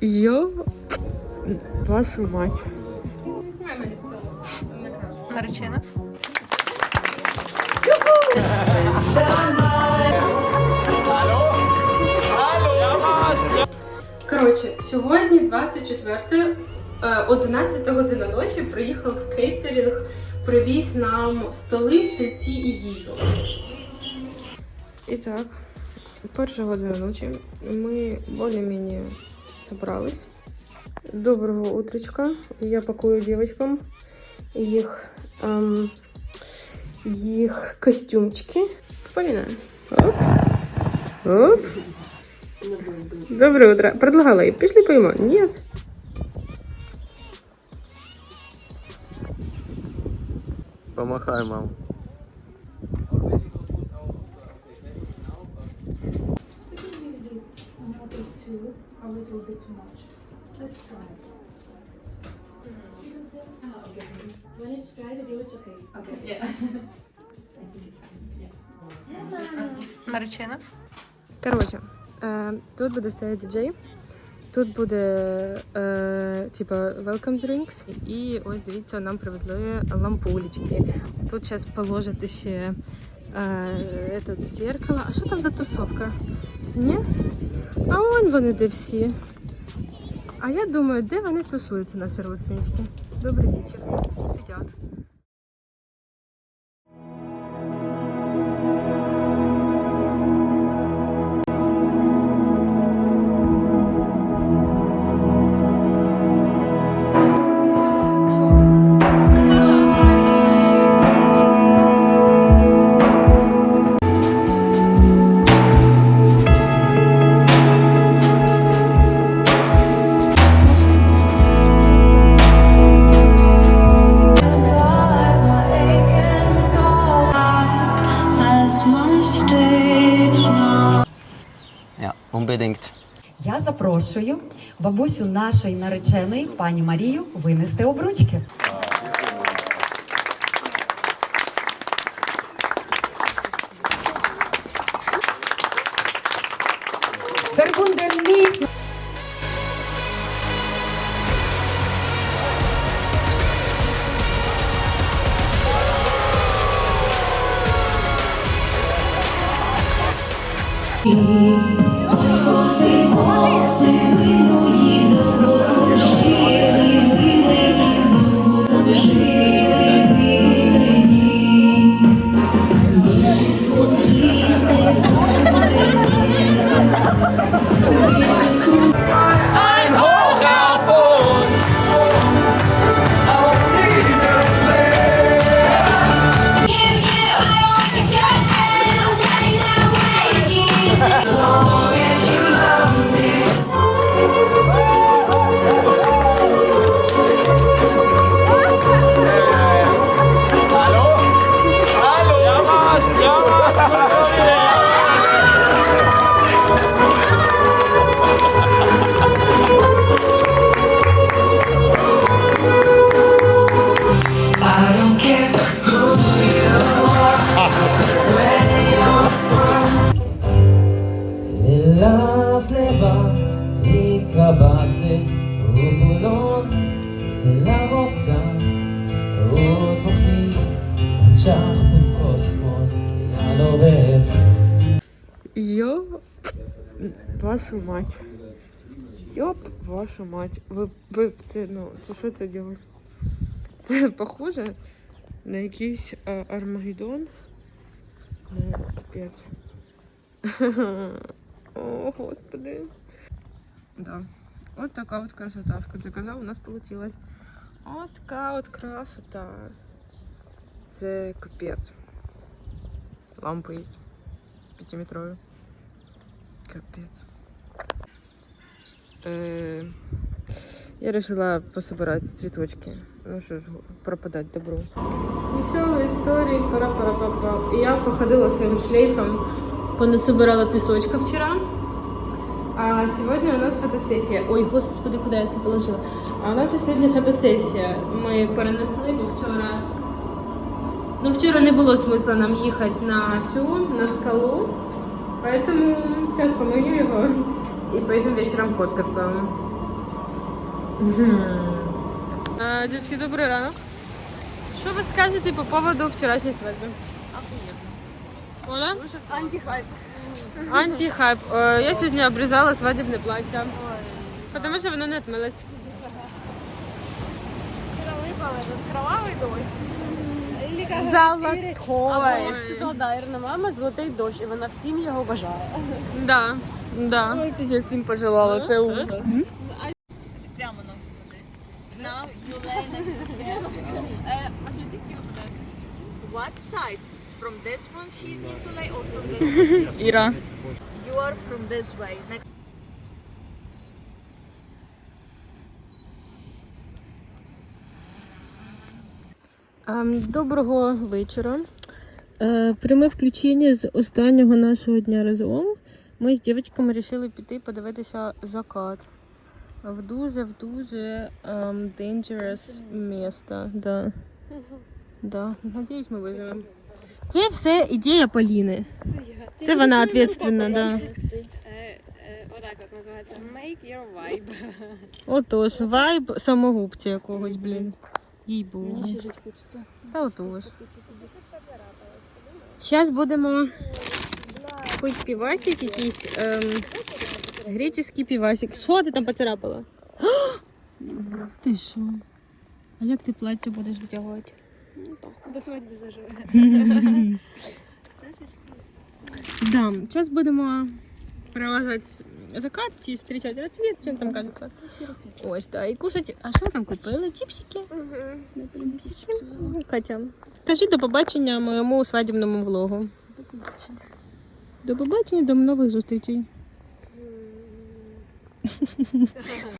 Йо, вашу мать. Наречена. Коротше, сьогодні 24 е, 11 година ночі приїхав кейтерінг, привіз нам столи, стільці і їжу. І так, перша година ночі ми більш-менш зібрались. Доброго утречка. Я пакую дівчатам їх, ем, їх костюмчики. Поліна. Оп. Оп. Доброе утро. Предлагала ей. Пішли поїмо. Нет. Помахай, мам. a little bit too much. Let's try it. Ah, okay. When it's dry, the glue, it's okay. Okay, yeah. I think it's fine, yeah. Наречена. Коротше, е, тут буде стояти діджей. Тут буде е, типа welcome drinks. І ось дивіться, нам привезли лампулечки. Тут зараз положити ще е, этот зеркало. А що там за тусовка? Ні? А он вони де всі. А я думаю, де вони тусуються на сервісинській? Добрий вечір. Сидять. Unbedingt. Я запрошую бабусю нашої нареченої пані Марію винести обручки. Verbunden nicht Monter au Pologne, c'est la montagne вашу мать. Йоп, вашу мать. Ви, ви це, ну, це що це ділить? Це похоже на якийсь а, Армагеддон. Ну, капець. О, господи. Да. От така от красота. В конце концов у нас получилась. От така от красота. Це капець. Лампи є. Пятиметровые. Капец. Э, Я решила пособирать цветочки. Ну что ж, пропадать добру. Веселые истории, пара пара папа. Я походила своим шлейфом, понасобирала песочка вчера. А сегодня у нас фотосессия. Ой, господи, куда я це положила? А у нас же сьогодні фотосесія. Ми перенесли, бо вчора. Ну, вчора не було смисла нам їхати на цю, на скалу. Поэтому сейчас помою его и поедем вечером фоткаться. А, Дівчатки, добрий ранок. Що ви скажете по поводу вчорашньої свадьби? Оля? Антихайп. Антихайп. Е, Я сьогодні обрізала свадебне плаття. Тому що воно не отмилось. Вчера выпал этот кровавый дождь. Или как Золотой. Або, як сказала да, Ірина мама, золотий дощ, і вона всім його бажає. Да. Да. Ой, піздець всім пожелала, це ужас. Прямо нам склади. Now you lay next together. Е, по-російськи буде. What side? From this one she's lay or from this one? Іра. You are from this way. Next. Ем, Доброго вечора. Е, Пряме включення з останнього нашого дня разом. Ми з дівчатками вирішили піти подивитися закат. В дуже в дуже ем, dangerous місто. Да. Да. Надіюсь, ми виживемо. Це все ідея Поліни. Це вона відповідальна, да. Отак от називається Make your vibe. Отож, вайб самогубця якогось, блін. Їй було. жити хочеться. Та отож. Зараз будемо пити півасик якийсь. Ем, греческий півасик. Що ти там поцарапала? ти що? А як ти плаття будеш витягувати? До свадьби заживе. Да, зараз будемо проважати закат чи зустрічати розсвіт, чи як там кажеться. Ось, да, і кушати. А що ви там купили? Чіпсики? Чіпсики. Катя, кажи до побачення моєму свадібному влогу. До побачення, до нових зустрічей.